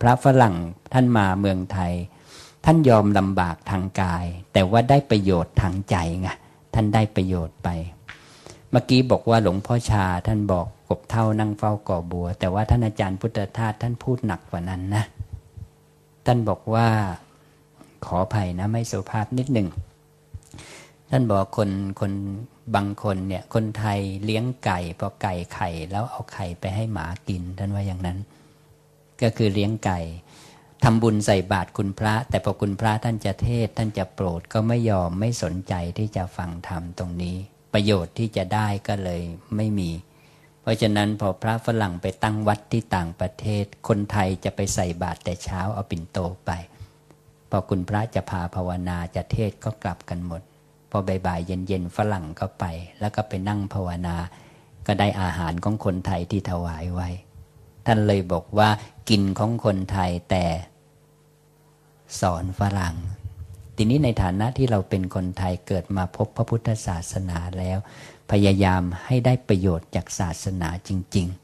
พระฝรั่งท่านมาเมืองไทย ท่านยอมลำบากทางกาย แต่ว่าได้ประโยชน์ทางใจไงท่านได้ประโยชน์ไป เมื่อกี้บอกว่าหลวงพ่อชาท่านบอกกบเท่านั่งเฝ้าก่อบัว แต่ว่าท่านอาจารย์พุทธทาสท่านพูดหนักกว่านั้นนะ ท่านบอกว่าขออภัยนะไม่สุภาพนิดหนึ่งท่านบอกคนคนบางคนเนี่ยคนไทยเลี้ยงไก่พอไก่ไข่แล้วเอาไข่ไปให้หมากิน ท่านว่าอย่างนั้น ก็คือเลี้ยงไก่ทำบุญใส่บาตรคุณพระ แต่พอคุณพระท่านจะเทศท่านจะโปรดก็ไม่ยอมไม่สนใจที่จะฟังธรรมตรงนี้ ประโยชน์ที่จะได้ก็เลยไม่มี เพราะฉะนั้นพอพระฝรั่งไปตั้งวัดที่ต่างประเทศ คนไทยจะไปใส่บาตรแต่เช้าเอาปิ่นโตไป พอคุณพระจะพาภาวนาจะเทศก็กลับกันหมด พอบ่ายเย็นๆฝรั่งก็ไป แล้วก็ไปนั่งภาวนา ก็ได้อาหารของคนไทยที่ถวายไว้ ท่านเลยบอกว่า กินของคนไทยแต่สอนฝรั่ง ทีนี้ในฐานะที่เราเป็นคนไทยเกิดมาพบพระพุทธศาสนาแล้ว พยายามให้ได้ประโยชน์จากศาสนาจริง ๆ